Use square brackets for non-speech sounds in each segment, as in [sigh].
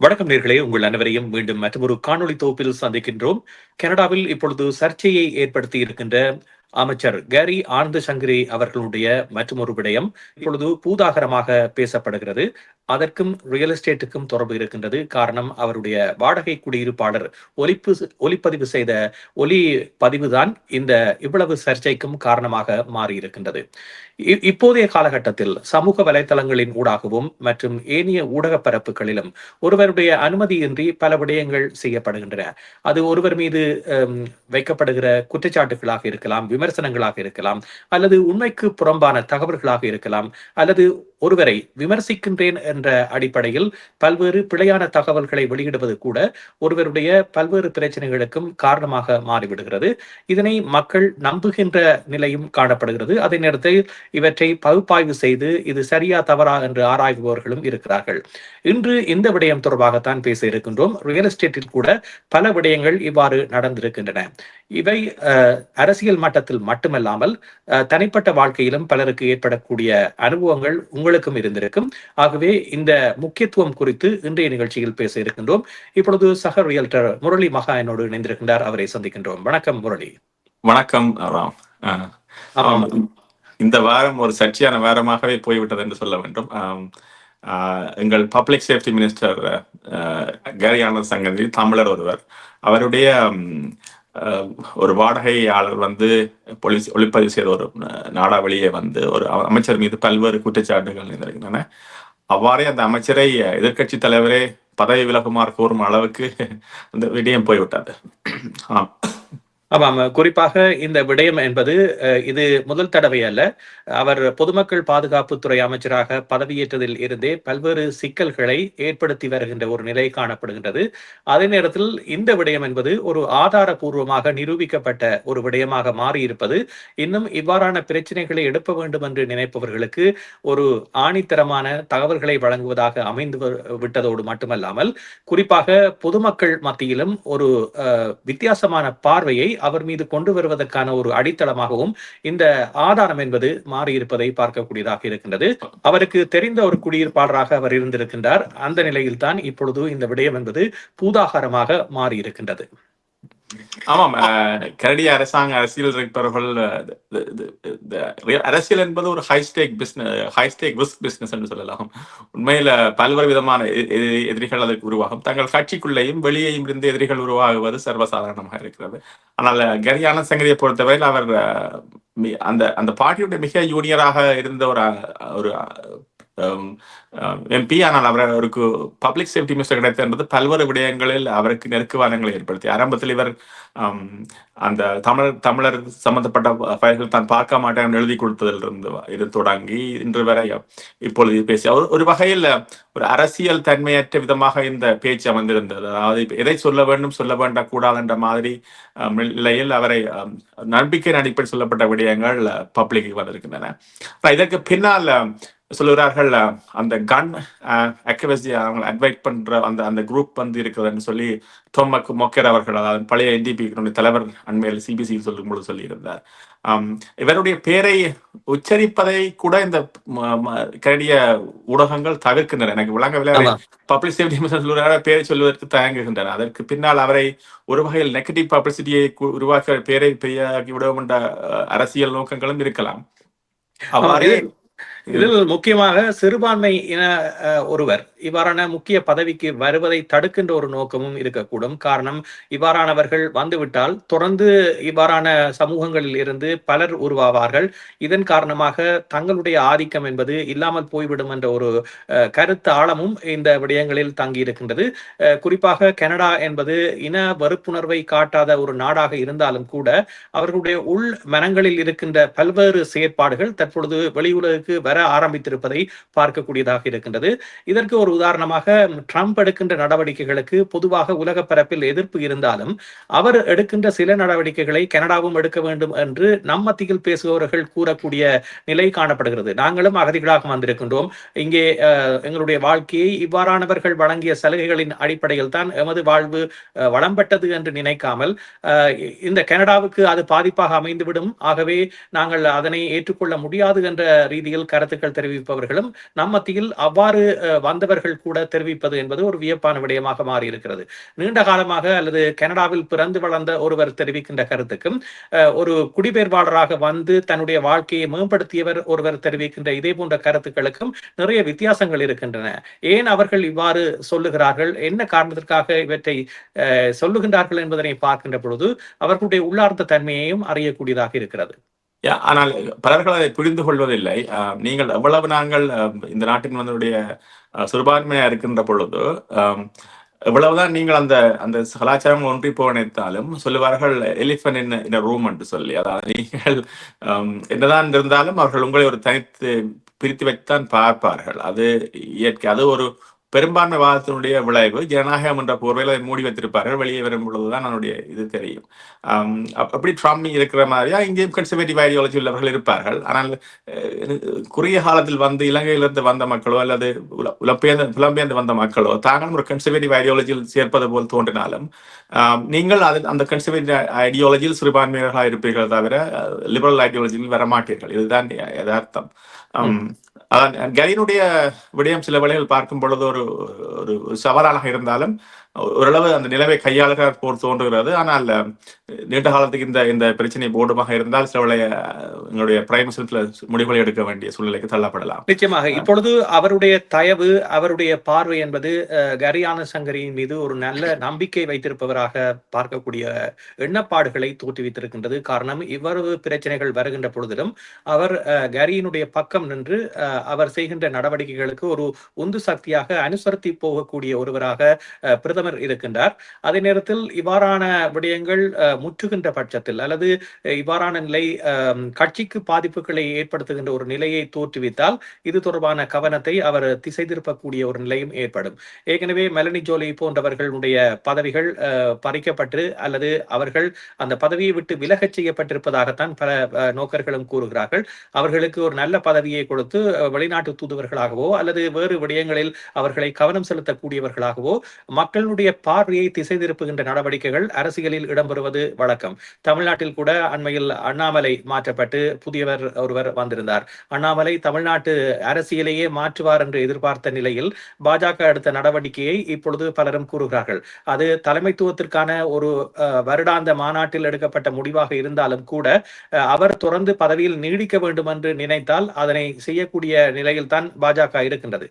வணக்கம் நேர்களே உங்கள் அனைவரையும் மீண்டும் மற்றொரு காணொளி தொகுப்பில் சந்திக்கின்றோம். கனடாவில் இப்பொழுது சர்ச்சையை ஏற்படுத்தி இருக்கின்ற அமைச்சர் கேரி ஆனந்த சங்கரி அவர்களுடைய மற்றொரு விடயம் இப்பொழுது பூதாகரமாக பேசப்படுகிறது. அதற்கும் ரியல் எஸ்டேட்டுக்கும் தொடர்பு இருக்கின்றது. காரணம் அவருடைய வாடகை குடியிருப்பாளர் ஒலிப்பு ஒலிப்பதிவு செய்த ஒலி பதிவுதான் இந்த இவ்வளவு சர்ச்சைக்கும் காரணமாக மாறியிருக்கின்றது. இப்போதைய காலகட்டத்தில் சமூக வலைதளங்களின் ஊடாகவும் மற்றும் ஏனைய ஊடக பரப்புகளிலும் ஒருவருடைய அனுமதியின்றி பல விடயங்கள் செய்யப்படுகின்றன. அது ஒருவர் மீது வைக்கப்படுகிற குற்றச்சாட்டுகளாக இருக்கலாம் விமர்சனங்களாக இருக்கலாம் அல்லது உண்மைக்கு புறம்பான தகவல்களாக இருக்கலாம் அல்லது ஒருவரை விமர்சிக்கின்றேன் என்ற அடிப்படையில் பல்வேறு பிழையான தகவல்களை வெளியிடுவது கூட ஒருவருடைய பல்வேறு பிரச்சனைகளுக்கும் காரணமாக மாறிவிடுகிறது. இதனை மக்கள் நம்புகின்ற நிலையும் காணப்படுகிறது. அதே நேரத்தில் இவற்றை பகுப்பாய்வு செய்து இது சரியா தவறா என்று ஆராய்பவர்களும் இருக்கிறார்கள். இன்று இந்த விடயம் தொடர்பாகத்தான் பேச இருக்கின்றோம். ரியல் எஸ்டேட்டில் கூட பல விடயங்கள் இவ்வாறு நடந்திருக்கின்றன. இவை அரசியல் மட்டத்தில் மட்டுமல்லாமல் தனிப்பட்ட வாழ்க்கையிலும் பலருக்கு ஏற்படக்கூடிய அனுபவங்கள் உங்களுக்கும் இருந்திருக்கும். ஆகவே இந்த முக்கியத்துவம் குறித்து இன்றைய நிகழ்ச்சியில் பேச இருக்கின்றோம். இப்பொழுது சக ரியல்டர் முரளி மகா என்னோடு இணைந்திருக்கின்றார். அவரை சந்திக்கின்றோம். வணக்கம் முரளி. வணக்கம் ராம். இந்த வாரம் ஒரு சர்ச்சையான வாரமாகவே போய்விட்டது என்று சொல்ல வேண்டும். எங்கள் பப்ளிக் சேஃப்டி மினிஸ்டர் கேரியான சங்கதி தமிழர் ஒருவர். அவருடைய ஒரு வாடகையாளர் வந்து பொலிஸ் ஒளிப்பதிவு செய்த ஒரு நாடாவளியை வந்து ஒரு அமைச்சர் மீது பல்வேறு குற்றச்சாட்டுகள் நிகழ்கின்றன அவ்வாறே அந்த அமைச்சரை எதிர்கட்சி தலைவரே பதவி விலகுமாறு கூறும் அளவுக்கு அந்த விடயம் போய்விட்டது. ஆமாம். குறிப்பாக இந்த விடயம் என்பது இது முதல் தடவை அல்ல. அவர் பொதுமக்கள் பாதுகாப்புத்துறை அமைச்சராக பதவியேற்றதில் இருந்தே பல்வேறு சிக்கல்களை ஏற்படுத்தி வருகின்ற ஒரு நிலை காணப்படுகின்றது. அதே நேரத்தில் இந்த விடயம் என்பது ஒரு ஆதாரபூர்வமாக நிரூபிக்கப்பட்ட ஒரு விடயமாக மாறியிருப்பது. இன்னும் இவ்வாறான பிரச்சனைகளை எடுப்ப வேண்டும் என்று நினைப்பவர்களுக்கு ஒரு ஆணித்தரமான தகவல்களை வழங்குவதாக அமைந்து விட்டதோடு மட்டுமல்லாமல் குறிப்பாக பொதுமக்கள் மத்தியிலும் ஒரு வித்தியாசமான பார்வையை அவர் மீது கொண்டு வருவதற்கான ஒரு அடித்தளமாகவும் இந்த ஆதாரம் என்பது மாறியிருப்பதை பார்க்கக்கூடியதாக இருக்கின்றது. அவருக்கு தெரிந்த ஒரு குடியிருப்பாளராக அவர் இருந்திருக்கின்றார். அந்த நிலையில்தான் இப்பொழுது இந்த விடயம் என்பது பூதாகாரமாக மாறியிருக்கின்றது. ஆமாம் கனடிய அரசாங்க அரசியல் இருப்பவர்கள் அரசியல் என்பது ஒரு high stake business high stake risk business என்று சொல்லலாம். உண்மையில பல்வேறு விதமான எதிரிகள் அதற்கு உருவாகும். தங்கள் கட்சிக்குள்ளேயும் வெளியேயும் இருந்து எதிரிகள் உருவாகுவது சர்வசாதாரணமாக இருக்கிறது. ஆனால் கரியான சங்கதியை பொறுத்தவரையில் அவர் அந்த அந்த பார்ட்டியுடைய மிக யூனியராக இருந்த ஒரு ஒரு எம்பி ஆனால் அவர் அவருக்கு பப்ளிக் சேஃப்டி மினிஸ்டர் கிடைத்த என்பது பல்வேறு விடயங்களில் அவருக்கு நெருக்குவாதங்களை ஏற்படுத்தி ஆரம்பத்தில் இவர் அந்த தமிழர் தமிழர் சம்பந்தப்பட்ட ஃபைல்கள் தான் பார்க்க மாட்டேன் எழுதி கொடுத்ததிலிருந்து இது தொடங்கி இன்று வரை இப்பொழுது பேசி அவர் ஒரு வகையில் ஒரு அரசியல் தன்மையற்ற விதமாக இந்த பேச்சு அமைந்திருந்தது. அதாவது எதை சொல்ல வேண்டும் சொல்ல வேண்டாம் கூடாது என்ற மாதிரி நிலையில் அவரை நம்பிக்கை அடிப்படையில் சொல்லப்பட்ட விடயங்கள் பப்ளிக்கு வந்திருக்கின்றன. இதற்கு பின்னால் சொல்லுகிறார்கள் அந்த கன் அக்கவசி அவங்க அட்வைட் பண்ற அந்த அந்த குரூப் வந்து இருக்குதுன்னு சொல்லி டோமக் மொக்கர் அவர்கள் அதாவது பழைய என்டிபி தலைவர் அண்மையில் சிபிசி சொல்லும்போது சொல்லியிருந்தார். இவருடைய பேரை உச்சரிப்பதை கூட இந்த கனடிய ஊடகங்கள் தவிர்க்கின்றன. எனக்கு விளங்கவில்லை பப்ளிக் சேஃப்டி சொல்லுறாங்க பேரை சொல்வதற்கு தயங்குகின்றன அதற்கு பின்னால் அவரை ஒரு வகையில் நெகட்டிவ் பப்ளிசிட்டியை உருவாக்க பேரை பெரியாக்கி விடவும் என்ற அரசியல் நோக்கங்களும் இருக்கலாம். அவ்வாறு இதில் முக்கியமாக சிறுபான்மை இன ஒருவர் இவ்வாறான முக்கிய பதவிக்கு வருவதை தடுக்கின்ற ஒரு நோக்கமும் இருக்கக்கூடும். காரணம் இவ்வாறானவர்கள் வந்துவிட்டால் தொடர்ந்து இவ்வாறான சமூகங்களில் இருந்து பலர் உருவாவார்கள். இதன் காரணமாக தங்களுடைய ஆதிக்கம் என்பது இல்லாமல் போய்விடும் என்ற ஒரு கருத்து ஆழமும் இந்த விடயங்களில் தங்கி இருக்கின்றது குறிப்பாக கனடா என்பது இன வெறுப்புணர்வை காட்டாத ஒரு நாடாக இருந்தாலும் கூட அவர்களுடைய உள் மனங்களில் இருக்கின்ற பல்வேறு செயற்பாடுகள் தற்பொழுது வெளியுலகுக்கு வர ஆரம்பித்திருப்பதை பார்க்கக்கூடியதாக இருக்கின்றது. இதற்கு ஒரு ஒரு உதாரணமாக ட்ரம்ப் எடுக்கின்ற நடவடிக்கைகளுக்கு பொதுவாக உலக பரப்பில் எதிர்ப்பு இருந்தாலும் அவர் எடுக்கின்ற சில நடவடிக்கைகளை கனடாவும் எடுக்க வேண்டும் என்று நம் மத்தியில் பேசுபவர்கள் கூறக்கூடிய நிலை காணப்படுகிறது. நாங்களும் அகதிகளாக வந்திருக்கின்றோம். இங்கே எங்களுடைய வாழ்க்கையை இவ்வாறானவர்கள் வழங்கிய சலுகைகளின் அடிப்படையில் தான் எமது வாழ்வு வளம்பட்டது என்று நினைக்காமல் இந்த கனடாவுக்கு அது பாதிப்பாக அமைந்துவிடும். ஆகவே நாங்கள் அதனை ஏற்றுக்கொள்ள முடியாது என்ற ரீதியில் கருத்துக்கள் தெரிவிப்பவர்களும் நம் மத்தியில் அவ்வாறு வந்தவர் நண்பர்கள் கூட தெரிவிப்பது என்பது ஒரு வியப்பான விடயமாக மாறி இருக்கிறது நீண்ட காலமாக அல்லது கனடாவில் பிறந்து வளர்ந்த ஒருவர் தெரிவிக்கின்ற கருத்துக்கும் ஒரு குடிபெயர்வாளராக வந்து தன்னுடைய வாழ்க்கையை மேம்படுத்தியவர் ஒருவர் தெரிவிக்கின்ற இதே போன்ற கருத்துக்களுக்கும் நிறைய வித்தியாசங்கள் இருக்கின்றன. ஏன் அவர்கள் இவ்வாறு சொல்லுகிறார்கள்? என்ன காரணத்திற்காக இவற்றை சொல்லுகின்றார்கள் என்பதனை பார்க்கின்ற பொழுது அவர்களுடைய உள்ளார்ந்த தன்மையையும் அறியக்கூடியதாக இருக்கிறது. ஆனால் பலர்கள் அதை புரிந்து கொள்வதில்லை. ஆஹ், நீங்கள் எவ்வளவு நாங்கள் இந்த நாட்டின் வந்தனுடைய சிறுபான்மையா இருக்கின்ற பொழுது எவ்வளவுதான் நீங்கள் அந்த அந்த கலாச்சாரம் ஒன்றி போனைத்தாலும் சொல்லுவார்கள் எலிஃபன் இன் ரூம் என்று சொல்லி. அதாவது நீங்கள் என்னதான் இருந்தாலும் அவர்கள் உங்களை ஒரு தனித்து பிரித்து வைத்தான் பார்ப்பார்கள். அது இயற்கை அது ஒரு பெரும்பான்மை வாதத்தினுடைய விளைவு ஜனநாயகம் என்ற போர்வையில் அதை மூடி வைத்திருப்பார்கள். வெளியே வரும் பொழுதுதான் அதனுடைய இது தெரியும். அப்படி ட்ரம்ப் இருக்கிற மாதிரியா இங்கேயும் கன்சர்வேட்டிவ் ஐடியாலஜி உள்ளவர்கள் இருப்பார்கள். ஆனால் குறுகிய காலத்தில் வந்து இலங்கையிலிருந்து வந்த மக்களோ அல்லது உல- புலம்பெயர்ந்து புலம்பெயர்ந்து வந்த மக்களோ தாங்களும் ஒரு கன்சர்வேட்டிவ் ஐடியாலஜியில் சேர்ப்பது போல் தோன்றினாலும் நீங்கள் அதில் அந்த கன்சர்வேட்டிவ் ஐடியாலஜியில் சிறுபான்மையாக இருப்பீர்கள் தவிர லிபரல் ஐடியாலஜியில் வரமாட்டீர்கள். இதுதான் யதார்த்தம். ஆம், விடயம் சில வேளைகள் பார்க்கும் பொழுது ஒரு ஒரு சவாலாக இருந்தாலும் ஓரளவு அந்த நிலவை கையாளுகிற போல் தோன்றுகிறது. ஆனால் நீண்ட காலத்துக்கு இந்த இந்த பிரச்சனை போடுமாக இருந்தால் சில எங்களுடைய பிரைம் முடிவுகளை எடுக்க வேண்டிய சூழ்நிலைக்கு தள்ளப்படலாம். நிச்சயமாக. இப்பொழுது அவருடைய தயவு அவருடைய பார்வை என்பது கரியான சங்கரியின் மீது ஒரு நல்ல நம்பிக்கை வைத்திருப்பவராக பார்க்கக்கூடிய எண்ணப்பாடுகளை தோற்றுவித்திருக்கின்றது. காரணம் இவ்வளவு பிரச்சனைகள் வருகின்ற பொழுதிலும் அவர் கரியினுடைய பக்கம் நின்று அவர் செய்கின்ற நடவடிக்கைகளுக்கு ஒரு உந்து சக்தியாக அனுசரித்து போகக்கூடிய ஒருவராக அஹ், பிரதமர் இருக்கின்றார். அதே நேரத்தில் இவ்வாறான விடயங்கள் முற்றுகின்ற பட்சத்தில் அல்லது இவ்வாறான நிலை கட்சிக்கு பாதிப்புகளை ஏற்படுத்துகின்ற ஒரு நிலையை தோற்றுவித்தால் இது தொடர்பான கவனத்தை அவர் திசை திருப்பக்கூடிய ஒரு நிலையும் ஏற்படும். ஏற்கனவே மெலனி ஜோலி போன்றவர்களுடைய பதவிகள் பறிக்கப்பட்டு அல்லது அவர்கள் அந்த பதவியை விட்டு விலகச் செய்யப்பட்டிருப்பதாகத்தான் பல நோக்கர்களும் கூறுகிறார்கள். அவர்களுக்கு ஒரு நல்ல பதவியை கொடுத்து வெளிநாட்டு தூதுவர்களாகவோ அல்லது வேறு விடயங்களில் அவர்களை கவனம் செலுத்தக்கூடியவர்களாகவோ மக்கள் மக்களுடைய பார்வையை திசை திருப்புகின்ற நடவடிக்கைகள் அரசியலில் இடம்பெறுவது வழக்கம். தமிழ்நாட்டில் கூட அண்மையில் அண்ணாமலை மாற்றப்பட்டு புதியவர் ஒருவர் வந்திருந்தார். அண்ணாமலை தமிழ்நாட்டு அரசியலையே மாற்றுவார் என்று எதிர்பார்த்த நிலையில் பாஜக எடுத்த நடவடிக்கையை இப்பொழுது பலரும் கூறுகிறார்கள். அது தலைமைத்துவத்திற்கான ஒரு வருடாந்த மாநாட்டில் எடுக்கப்பட்ட முடிவாக இருந்தாலும் கூட அவர் தொடர்ந்து பதவியில் நீடிக்க வேண்டும் என்று நினைத்தால் அதனை செய்யக்கூடிய நிலையில் தான் பாஜக இருக்கின்றது.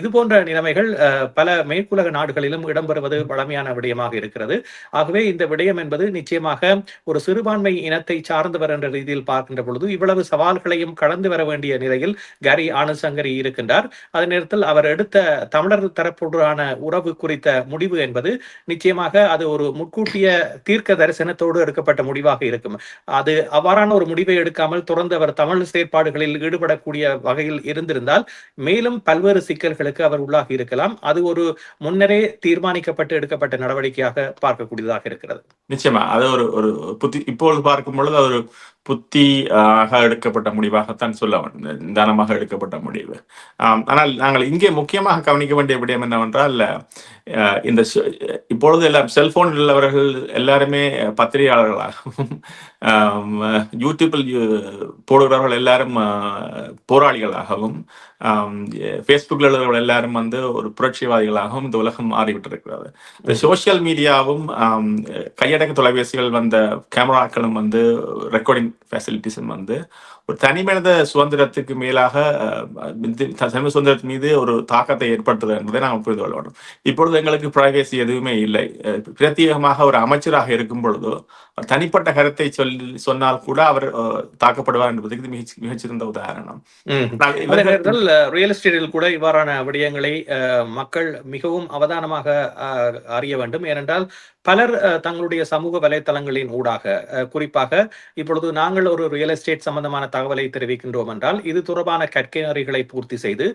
இது போன்ற நிலைமைகள் பல மேற்குலக நாடுகளிலும் இடம்பெறுவது வழமையான விடயமாக இருக்கிறது. ஆகவே இந்த விடயம் என்பது நிச்சயமாக ஒரு சிறுபான்மை இனத்தை சார்ந்தவர் என்ற ரீதியில் பார்க்கின்ற பொழுது இவ்வளவு சவால்களையும் கடந்து வர வேண்டிய நிலையில் கரி ஆனசங்கரி இருக்கின்றார். அதே நேரத்தில் அவர் எடுத்த தமிழர் தரப்புடனான உறவு குறித்த முடிவு என்பது நிச்சயமாக அது ஒரு முன்கூட்டிய தீர்க்க தரிசனத்தோடு எடுக்கப்பட்ட முடிவாக இருக்கும். அது அவ்வாறான ஒரு முடிவை எடுக்காமல் தொடர்ந்து அவர் தமிழ் செயற்பாடுகளில் ஈடுபடக்கூடிய வகையில் இருந்திருந்தால் மேலும் பல்வேறு சிக்கல்களுக்கு அவர் உள்ளாகி இருக்கலாம். அது ஒரு முன்னரே தீர்மானிக்கப்பட்டு எடுக்கப்பட்ட நடவடிக்கையாக பார்க்கக்கூடியதாக இருக்கிறது. நிச்சயமா. அது ஒரு ஒரு புத்தி இப்பொழுது பார்க்கும் பொழுது ஒரு புத்தி ஆக எடுக்கப்பட்ட முடிவாகத்தான் சொல்ல வேண்டும். நிதானமாக எடுக்கப்பட்ட முடிவு ஆனால் நாங்கள் இங்கே முக்கியமாக கவனிக்க வேண்டிய விடயம் என்னவென்றால் இந்த இப்பொழுது எல்லாம் செல்போன் உள்ளவர்கள் எல்லாருமே பத்திரிகையாளர்களாகவும் யூடியூப்பில் போடுகிறவர்கள் எல்லாரும் போராளிகளாகவும் ஃபேஸ்புக்கில் எழுதுகிறவர்கள் எல்லாரும் வந்து ஒரு புரட்சிவாதிகளாகவும் இந்த உலகம் மாறிவிட்டிருக்கிறது இந்த சோசியல் மீடியாவும் கையடக்க தொலைபேசிகள் வந்த கேமராக்களும் வந்து ரெக்கார்டிங் ஃபெசிலிட்டிஸும் வந்து ஒரு தனி மனித சுதந்திரத்துக்கு மேலாக தனி சுதந்திரத்தின் மீது ஒரு தாக்கத்தை ஏற்படுத்துது என்பதை நாம் புரிந்து கொள்ள வேண்டும். இப்பொழுது எங்களுக்கு பிரைவேசி எதுவுமே இல்லை. பிரத்யேகமாக ஒரு அமைச்சராக இருக்கும் பொழுது தனிப்பட்ட கருத்தை சொல்லி சொன்னால் கூட அவர் தாக்கப்படுவார் என்பதற்கு மிகச் மிகச்சிறந்த உதாரணம். ரியல் எஸ்டேட்டில் கூட இவ்வாறான விடயங்களை மக்கள் மிகவும் அவதானமாக அறிய வேண்டும். ஏனென்றால் பலர் தங்களுடைய சமூக வலைத்தளங்களின் ஊடாக குறிப்பாக இப்பொழுது நாங்கள் ஒரு ரியல் எஸ்டேட் சம்பந்தமான தகவலை தெரிவிக்கின்றோம் என்றால் இது தொடர்பான கற்கைநறிகளை பூர்த்தி செய்து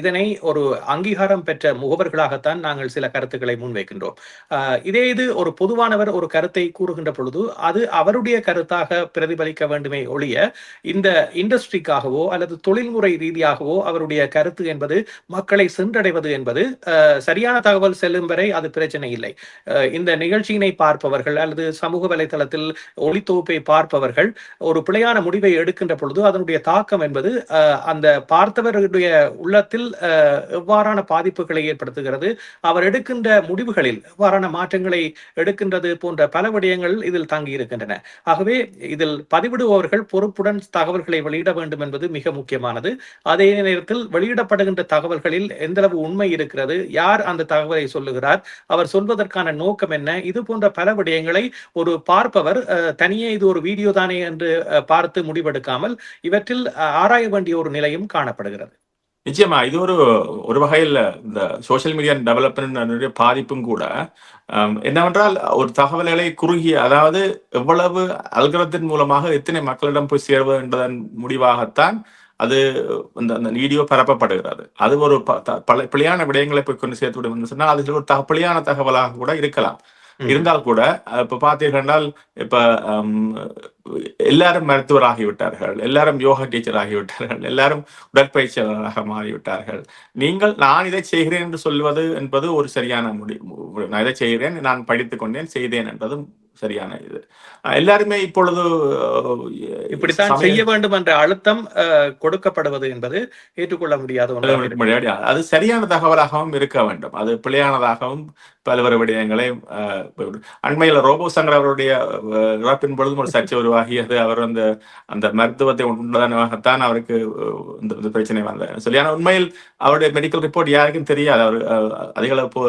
இதனை ஒரு அங்கீகாரம் பெற்ற முகவர்களாகத்தான் நாங்கள் சில கருத்துக்களை முன்வைக்கின்றோம். இதே இது ஒரு பொதுவானவர் ஒரு கருத்தை கூறுகின்ற பொழுது அது அவருடைய கருத்தாக பிரதிபலிக்க வேண்டுமே ஒழிய இந்த இண்டஸ்ட்ரிக்காகவோ அல்லது தொழில்முறை ரீதியாகவோ அவருடைய கருத்து என்பது மக்களை சென்றடைவது என்பது சரியான தகவல் செல்லும் வரை அது பிரச்சனை இல்லை. இந்த நிகழ்ச்சியினை பார்ப்பவர்கள் அல்லது சமூக வலைதளத்தில் ஒளித்தொகுப்பை பார்ப்பவர்கள் ஒரு பிழையான முடிவை எடுக்கின்ற பொழுது அதனுடைய தாக்கம் என்பது அந்த பார்த்தவர்களுடைய உள்ளத்தில் எவ்வாறான பாதிப்புகளை ஏற்படுத்துகிறது அவர் எடுக்கின்ற முடிவுகளில் எவ்வாறான மாற்றங்களை எடுக்கின்றது போன்ற பல விடயங்கள் இதில் தங்கி இருக்கின்றன. ஆகவே இதில் பதிவிடுபவர்கள் பொறுப்புடன் தகவல்களை வெளியிட வேண்டும் என்பது மிக முக்கியமானது. அதே நேரத்தில் வெளியிடப்படுகின்ற தகவல்களில் எந்தளவு உண்மை இருக்கிறது யார் அந்த தகவலை சொல்லுகிறார் அவர் சொல்வதற்கான நோக்கம் என்ன இது போன்ற பல விடயங்களை ஒரு பார்ப்பவர் தனியே இது ஒரு வீடியோ தானே என்று பார்த்து முடிவெடுக்க முடிவெடுக்காமல் இவற்றில் ஆராய வேண்டிய ஒரு நிலையும் காணப்படுகிறது. நிச்சயமா இது ஒரு ஒரு வகையில் இந்த சோசியல் மீடியா டெவலப்மெண்ட் பாதிப்பும் கூட. என்னவென்றால் ஒரு தகவல்களை குறுகிய அதாவது எவ்வளவு அல்கரத்தின் மூலமாக எத்தனை மக்களிடம் போய் சேர்வது என்பதன் முடிவாகத்தான் அது இந்த அந்த வீடியோ பரப்பப்படுகிறது. அது ஒரு ப- பல பிழையான விடயங்களை போய் கொண்டு சேர்த்து விடும் சொன்னால் அது ஒரு த- பிழையான தகவலாக கூட இருக்கலாம். இருந்தால் கூட இப்ப பார்த்தீர்கள் இப்ப எல்லாரும் மருத்துவர் ஆகிவிட்டார்கள் எல்லாரும் யோகா டீச்சர் ஆகிவிட்டார்கள் எல்லாரும் உடற்பயிற்சியாளராக மாறிவிட்டார்கள். நீங்கள் நான் இதை செய்கிறேன் என்று சொல்வது என்பது ஒரு சரியான முடிவு நான் இதை செய்கிறேன் நான் படித்துக் கொண்டேன் செய்தேன் என்பது சரியான இது. எல்லாருமே இப்பொழுது இப்படித்தான் செய்ய வேண்டும் என்ற அழுத்தம் கொடுக்கப்படுவது என்பது ஏற்றுக்கொள்ள முடியாத முன்னாடி அது சரியான தகவலாகவும் இருக்க வேண்டும். அது பிழையானதாகவும் பல்வேறு விடயங்களை அஹ், அண்மையில் ரோபோ சங்கர் அவருடைய இறப்பின் பொழுதும் ஒரு சர்ச்சை உருவாகியது. அவர் அந்த அந்த மருத்துவத்தை உண்டதானத்தான் அவருக்கு இந்த பிரச்சனை வந்தது சொல்லி. ஆனால் உண்மையில் அவருடைய மெடிக்கல் ரிப்போர்ட் யாருக்கும் தெரியாது. அவர் அதிக அளவு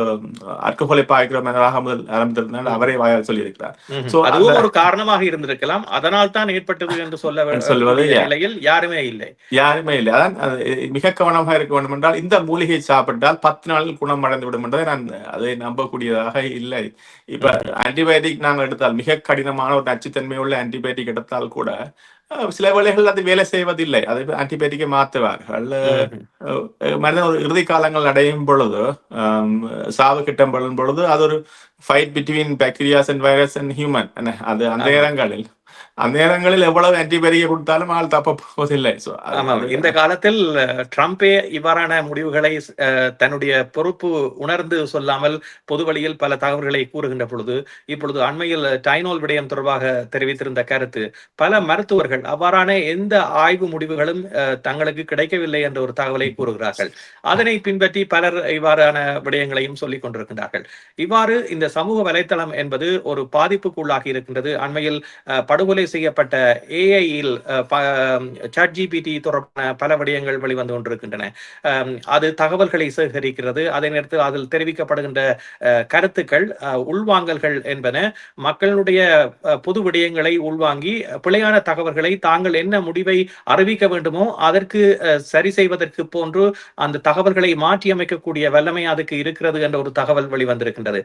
அல்கஹோலை பாய்க்கிற முதல் ஆரம்பித்திருந்தால் அவரே வாயால் சொல்லியிருக்கிறார். So, அதுவும் ஒரு காரணமாக இருந்திருக்கலாம். அதனால் தான் ஏற்பட்டது என்று சொல்ல சொல்வது. நிலையில் யாருமே இல்லை. யாருமே இல்லை. அதான் அது மிக கவனமாக இருக்க வேண்டும் என்றால் இந்த மூலிகை சாப்பிட்டால் பத்து நாளில் குணம் அடைந்து விடும் என்பதை நான் அதை நம்பக்கூடியதாக இல்லை. இப்ப ஆன்டிபயோட்டிக் நாங்கள் எடுத்தால் மிக கடினமான ஒரு நச்சுத்தன்மை உள்ள ஆன்டிபயோட்டிக் எடுத்தால் கூட சில வேளைகள் அது வேலை செய்வதில்லை. அது ஆன்டிபயோட்டிக்கை மாற்றுவார்கள். மனிதன் ஒரு இறுதி காலங்கள் அடையும் பொழுது சாவு கிட்டம் பொழுது அது ஒரு fight between bacterias and virus and human அது அந்த. நேரங்களில் அந்த நேரங்களில் எவ்வளவு ஆன்டிபயோட்டிக் கொடுத்தாலும் ஆள் தப்ப போவதில்லை இந்த காலத்தில் ட்ரம்பே இவ்வாறான முடிவுகளை தன்னுடைய பொறுப்பு உணர்ந்து சொல்லாமல் பொது வழியில் பல தகவல்களை கூறுகின்ற பொழுது இப்பொழுது அண்மையில் டைனோல் விடயம் தொடர்பாக தெரிவித்திருந்த கருத்து பல மருத்துவர்கள் அவ்வாறான எந்த ஆய்வு முடிவுகளும் தங்களுக்கு கிடைக்கவில்லை என்ற ஒரு தகவலை கூறுகிறார்கள் அதனை பின்பற்றி பலர் இவ்வாறான விடயங்களையும் சொல்லிக் கொண்டிருக்கின்றார்கள் இவ்வாறு இந்த சமூக வலைத்தளம் என்பது ஒரு பாதிப்புக்குள்ளாகி இருக்கின்றது அண்மையில் அஹ், படுகொலை செய்யப்பட்ட ஏஐயில் சாட் ஜிபிடி தொடர்பான பல விடயங்கள் வெளிவந்து கொண்டிருக்கின்றன. அது தகவல்களை சேகரிக்கிறது. அதே நேரத்தில் அதில் தெரிவிக்கப்படுகின்ற கருத்துக்கள் உள்வாங்கல்கள் என்பன மக்களுடைய பொது விடயங்களை உள்வாங்கி பிழையான தகவல்களை தாங்கள் என்ன முடிவை அறிவிக்க வேண்டுமோ அதற்கு சரி செய்வதற்கு போன்று அந்த தகவல்களை மாற்றியமைக்கக்கூடிய வல்லமை அதுக்கு இருக்கிறது என்ற ஒரு தகவல் வெளிவந்திருக்கின்றது.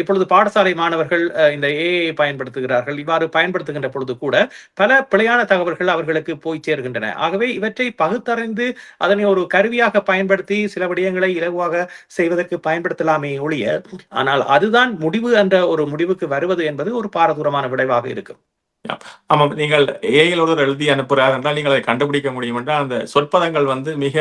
இப்பொழுது பாடசாலை மாணவர்கள் இந்த ஏஐ பயன்படுத்துகிறார்கள். இவ்வாறு பயன்படுத்துகின்ற பொழுது கூட பல பிழையான தகவல்கள் அவர்களுக்கு போய் சேர்கின்றன. ஆகவே இவற்றை பகுத்தறிந்து அதனை ஒரு கருவியாக பயன்படுத்தி சில விடயங்களை இலகுவாக செய்வதற்கு பயன்படுத்தலாமே ஒழிய ஆனால் அதுதான் முடிவு என்ற ஒரு முடிவுக்கு வருவது என்பது ஒரு பாரதூரமான விளைவாக இருக்கும். ஆமாம். நீங்கள் ஏஐயில் ஒருவர் எழுதி அனுப்புகிறார் என்றால் நீங்கள் அதை கண்டுபிடிக்க முடியும் என்றால் அந்த சொற்பதங்கள் வந்து மிக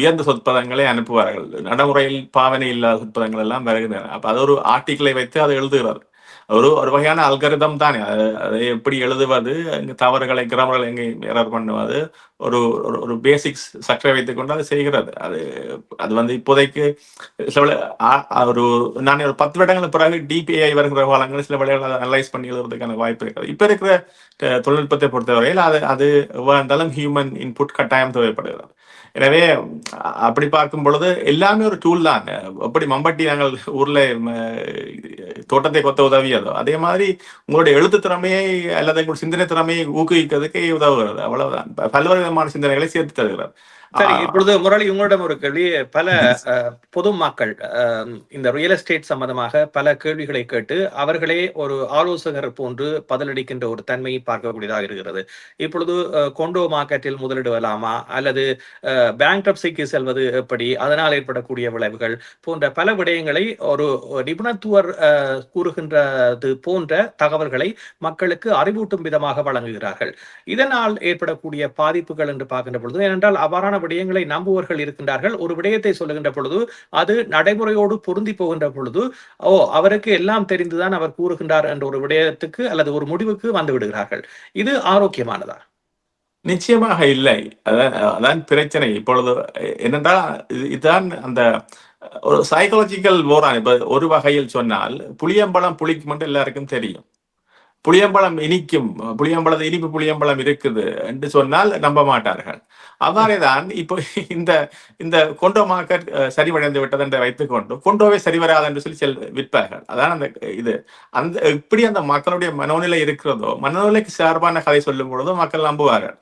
உயர்ந்த சொற்பதங்களை அனுப்புவார்கள். நடைமுறையில் பாவனை இல்லாத சொற்பதங்கள் எல்லாம் வருகின்றன. அப்ப அது ஒரு ஆர்டிக்கிளை வைத்து அதை எழுதுகிறார். ஒரு ஒரு வகையான அல்கரிதம் தானே. அதை எப்படி எழுதுவது தவறுகளை கிராமர்கள் எங்கே எரர் பண்ணுவது ஒரு ஒரு- பேசிக்ஸ் சக்கரை வைத்துக் கொண்டு அது செய்கிறது. அது அது வந்து இப்போதைக்கு சில ஒரு நான் ஒரு பத்து வருடங்களுக்கு பிறகு டிபிஐ வருகிற காலங்களில் சில விளையாட அதை அனலைஸ் பண்ணி எழுதுறதுக்கான வாய்ப்பு இருக்கிறது. இப்ப இருக்கிற தொழில்நுட்பத்தை பொறுத்தவரையில் அது அது எவ்வளவு இருந்தாலும் ஹியூமன் இன்புட் கட்டாயம் தேவைப்படுகிறது. எனவே அப்படி பார்க்கும் பொழுது எல்லாமே ஒரு டூல் தான். எப்படி மம்பட்டி நாங்கள் ஊர்ல தோட்டத்தை கொத்த உதவியதோ அதே மாதிரி உங்களுடைய எழுத்து திறமையை அல்லது உங்களுடைய சிந்தனை திறமையை ஊக்குவிக்கிறதுக்கு உதவுகிறது. அவ்வளவுதான். பல்வேறு விதமான சிந்தனைகளை சேர்த்து தருகிறார். சரி இப்பொழுது முரளி உங்களிடம் ஒரு கேள்வி. பல பொதுமக்கள் இந்த ரியல் எஸ்டேட் சம்பந்தமாக பல கேள்விகளை கேட்டு அவர்களே ஒரு ஆலோசகர் போன்று பதிலளிக்கின்ற ஒரு தன்மையை பார்க்கக்கூடியதாக இருக்கிறது. இப்பொழுது கொண்டோ மார்க்கெட்டில் முதலிடலாமா அல்லது பேங்க்ரப்சிக்கு செல்வது எப்படி? அதனால் ஏற்படக்கூடிய விளைவுகள் போன்ற பல விடயங்களை ஒரு நிபுணத்துவர் கூறுகின்றது போன்ற தகவல்களை மக்களுக்கு அறிவூட்டும் விதமாக வழங்குகிறார்கள். இதனால் ஏற்படக்கூடிய பாதிப்புகள் என்று பார்க்கின்ற பொழுது ஏனென்றால் அவ்வாறான விடயங்களை நம்புவர்கள் இருக்கின்றார்கள். ஒரு விடயத்தை சொல்லுகின்ற பொழுது அது நடைமுறையோடு பொருந்தி போகின்ற பொழுது ஓ அவருக்கு எல்லாம் தெரிந்துதான் அவர் கூறுகின்றார் என்ற ஒரு விடயத்துக்கு அல்லது ஒரு முடிவுக்கு வந்து விடுகிறார்கள். இது ஆரோக்கியமானதா? நிச்சயமாக இல்லை. அதான் அதான் பிரச்சனை. இப்பொழுது என்னென்றால் இதுதான் அந்த ஒரு சைக்காலஜிக்கல் போரான் இப்ப ஒரு வகையில் சொன்னால் புளியம்பழம் புளிக்கும் என்று எல்லாருக்கும் தெரியும். புளியம்பழம் இனிக்கும் புளியம்பழம் இனிப்பு புளியம்பழம் இருக்குது என்று சொன்னால் நம்ப மாட்டார்கள். அவ்வாறே தான் இப்போ இந்த இந்த கொண்டோ மார்க்கெட் சரிவடைந்து விட்டது என்று வைத்துக்கொண்டு கொண்டோவே சரிவராது என்று சொல்லி செல் விற்பார்கள். அதான் அந்த இது. அந்த எப்படி அந்த மக்களுடைய மனோநிலை இருக்கிறதோ மனோநிலைக்கு சார்பான கதை சொல்லும் பொழுது மக்கள் நம்புவார்கள்.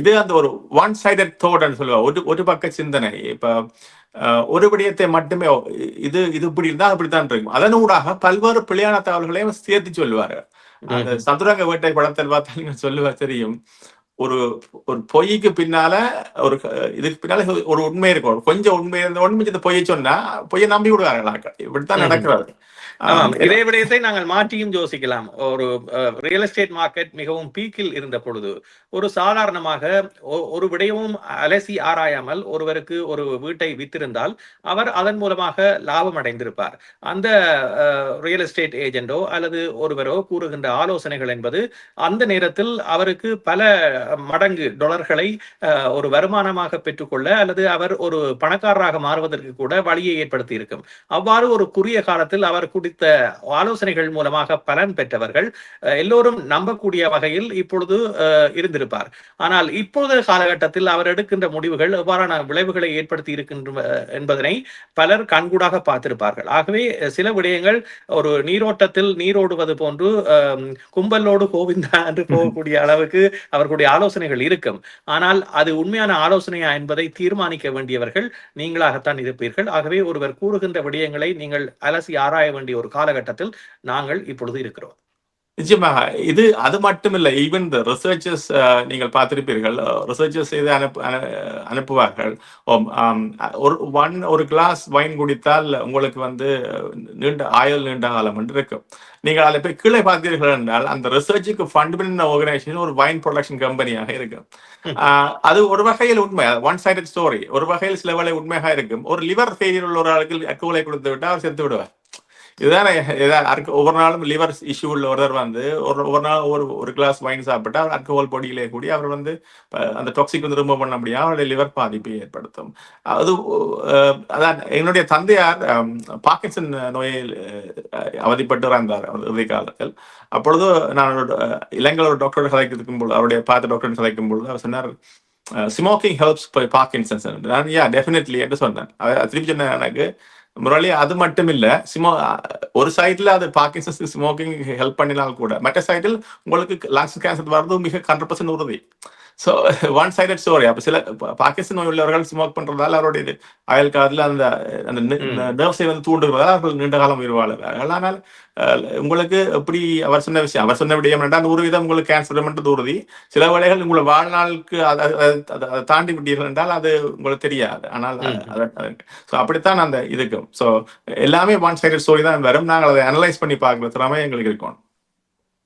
இது அந்த ஒரு ஒன் சைடட் தோட்னு சொல்லுவாங்க. ஒரு ஒரு பக்க சிந்தனை. இப்ப ஒரு விடயத்தை மட்டுமே இது இது இப்படி இருந்தா அப்படித்தான் இருக்கும். அதன் ஊடாக பல்வேறு பிழையான தகவல்களையும் சேர்த்து சொல்லுவாரு அந்த. சதுரங்க வேட்டை படத்தில் பார்த்தா நீங்க சொல்லுவா தெரியும் ஒரு ஒரு பொய்க்கு பின்னால ஒரு இதுக்கு பின்னால ஒரு உண்மை இருக்கும் கொஞ்சம் உண்மை இருந்த உண்மை இந்த பொய்யை சொன்னா பொய்யை நம்பி ஆட்கள் இப்படித்தான் ம்ஹும். இதே விடயத்தை நாங்கள் மாற்றியும் யோசிக்கலாம். ஒரு ரியல் எஸ்டேட் மார்க்கெட் மிகவும் பீக்கில் இருந்த பொழுது ஒரு சாதாரணமாக ஒரு விடயமும் அலசி ஆராயாமல் ஒருவருக்கு ஒரு வீட்டை வித்திருந்தால் அவர் அதன் மூலமாக லாபம் அடைந்திருப்பார். அந்த ரியல் எஸ்டேட் ஏஜெண்டோ அல்லது ஒருவரோ கூறுகின்ற ஆலோசனைகள் என்பது அந்த நேரத்தில் அவருக்கு பல மடங்கு டாலர்களை ஒரு வருமானமாக பெற்றுக்கொள்ள அல்லது அவர் ஒரு பணக்காரராக மாறுவதற்கு கூட வழியை ஏற்படுத்தி இருக்கும் அவ்வாறு ஒரு குறுகிய காலத்தில் அவர் குடித்த ஆலோசனைகள் மூலமாக பலன் பெற்றவர்கள் எல்லோரும் நம்பக்கூடிய வகையில் இப்பொழுது இருந்திருப்பார். ஆனால் இப்பொழுது காலகட்டத்தில் அவர் எடுக்கின்ற முடிவுகள் எவ்வாறான விளைவுகளை ஏற்படுத்தி இருக்கின்ற என்பதனை பலர் கண்கூடாக பார்த்திருப்பார்கள். ஆகவே சில விடயங்கள் ஒரு நீரோட்டத்தில் நீரோடுவது போன்று கும்பலோடு கோவிந்தா என்று [laughs] போகக்கூடிய அளவுக்கு அவர்களுடைய ஆலோசனைகள் இருக்கும். ஆனால் அது உண்மையான ஆலோசனையா என்பதை தீர்மானிக்க வேண்டியவர்கள் நீங்களாகத்தான் இருப்பீர்கள். ஆகவே ஒருவர் கூறுகின்ற விடயங்களை நீங்கள் அலசி ஆராய வேண்டிய ஒரு காலகட்டத்தில் நாங்கள் இப்பொழுது இருக்கிறோம். நிச்சயமாக இது அது மட்டும் இல்லை ஈவன் இந்த ரிசர்ச்சர்ஸ் நீங்கள் பார்த்திருப்பீர்கள் ரிசர்ச்சர்ஸ் செய்து அனுப்பு அனு- அனுப்புவார்கள். ஒரு ஒன் ஒரு கிளாஸ் வைன் குடித்தால் உங்களுக்கு வந்து நீண்ட ஆயுள் நீண்ட காலம் என்று இருக்கும். நீங்கள் அதில் போய் கீழே பார்த்தீர்கள் என்றால் அந்த ரிசர்ச்சுக்கு ஃபண்ட் பண்ண ஆர்கனைசேஷன் ஒரு வைன் ப்ரொடக்ஷன் கம்பெனியாக இருக்கும். அது ஒரு வகையில் உண்மை ஒன் சைடட் ஸ்டோரி ஒரு வகையில் சில வேளை உண்மையாக இருக்கும். ஒரு லிவர் ஃபெயிலியர் உள்ள ஒரு ஆளுக்கு அக்குவலை கொடுத்து விட்டால் அவர் செத்து விடுவார். இதுதானே ஏதாவது அருக்கு- ஒவ்வொரு நாளும் லிவர் இஷ்யூ உள்ள ஒருத்தர் வந்து ஒரு ஒரு நாள் ஒரு ஒரு கிளாஸ் வைன் சாப்பிட்டா அவர் அல்கஹால் பொடியிலே கூடி அவர் வந்து அந்த டாக்ஸிக் வந்து ரிமூவ் பண்ண முடியாது அவருடைய லிவர் பாதிப்பை ஏற்படுத்தும். அது அதான் என்னுடைய தந்தையார் பாக்கின்சன் நோயில் அவதிப்பட்டு இறந்தார் அவர் இறுதி காலத்தில். அப்பொழுது நான் இலங்கையில் ஒரு டாக்டர் கதைக்கும் பொழுது அவருடைய பார்த்த டாக்டர் கதைக்கும் பொழுது அவர் சொன்னார் ஸ்மோக்கிங் ஹெல்ப்ஸ் பார்க்கின்சன்ஸ் நான் யா டெஃபினெட்லி என்று சொன்னேன். திருப்பி சொன்ன எனக்கு முரளி அது மட்டும் இல்ல சிமோ ஒரு சைட்ல அது பார்க்கின்சன்ஸ் ஸ்மோக்கிங் ஹெல்ப் பண்ணினாலும் கூட மற்ற சைடில் உங்களுக்கு லங்ஸ் கேன்சர் வர்றது மிக ஹண்ட்ரட் பர்சன்ட் உறுதி. ஸோ ஒன் சைடட் ஸ்டோரி அப்போ சில பாகிஸ்தான் நோய் உள்ளவர்கள் ஸ்மோக் பண்றதால அவருடைய இது அயல் காலத்தில் அந்த அந்த நர்வ்ஸை வந்து தூண்டுகிறதால அவர்கள் நீண்ட காலம் உயிர் வாழ்கிறார்கள் ஆனால் உங்களுக்கு எப்படி அவர் சொன்ன விஷயம் அவர் சொன்ன விடயம் என்றால் நூறு வீதம் உங்களுக்கு கேன்சர் என்றது உறுதி சில வேளைகள் உங்களை வாழ்நாளுக்கு அதை தாண்டி விட்டீர்கள் என்றால் அது உங்களுக்கு தெரியாது. ஆனால். ஸோ அப்படித்தான் அந்த இதுக்கும் ஸோ எல்லாமே ஒன் சைடட் ஸ்டோரி தான் வரும். நாங்கள் அதை அனலைஸ் பண்ணி பார்க்குற திறமை எங்களுக்கு இருக்கும்.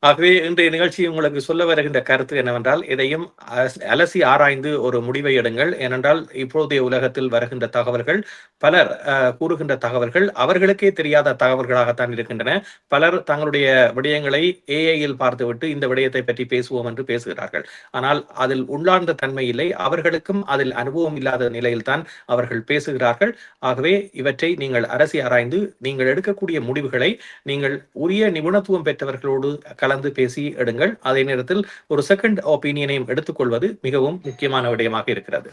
ஆகவே இன்றைய நிகழ்ச்சி உங்களுக்கு சொல்ல வருகின்ற கருத்து என்னவென்றால் இதையும் அலசி- ஆராய்ந்து ஒரு முடிவை எடுங்கள். ஏனென்றால் இப்போதைய உலகத்தில் வருகின்ற தகவல்கள் பலர் கூறுகின்ற தகவல்கள் அவர்களுக்கே தெரியாத தகவல்களாகத்தான் இருக்கின்றன. பலர் தங்களுடைய விடயங்களை ஏஐயில் பார்த்துவிட்டு இந்த விடயத்தை பற்றி பேசுவோம் என்று பேசுகிறார்கள். ஆனால் அதில் உள்ளார்ந்த தன்மை இல்லை. அவர்களுக்கும் அதில் அனுபவம் இல்லாத நிலையில்தான் அவர்கள் பேசுகிறார்கள். ஆகவே இவற்றை நீங்கள் அரசி ஆராய்ந்து நீங்கள் எடுக்கக்கூடிய முடிவுகளை நீங்கள் உரிய நிபுணத்துவம் பெற்றவர்களோடு கலந்து பேசி எடுங்கள். அதே நேரத்தில் ஒரு செகண்ட் ஒப்பீனியனையும் எடுத்துக்கொள்வது மிகவும் முக்கியமான விடயமாக இருக்கிறது.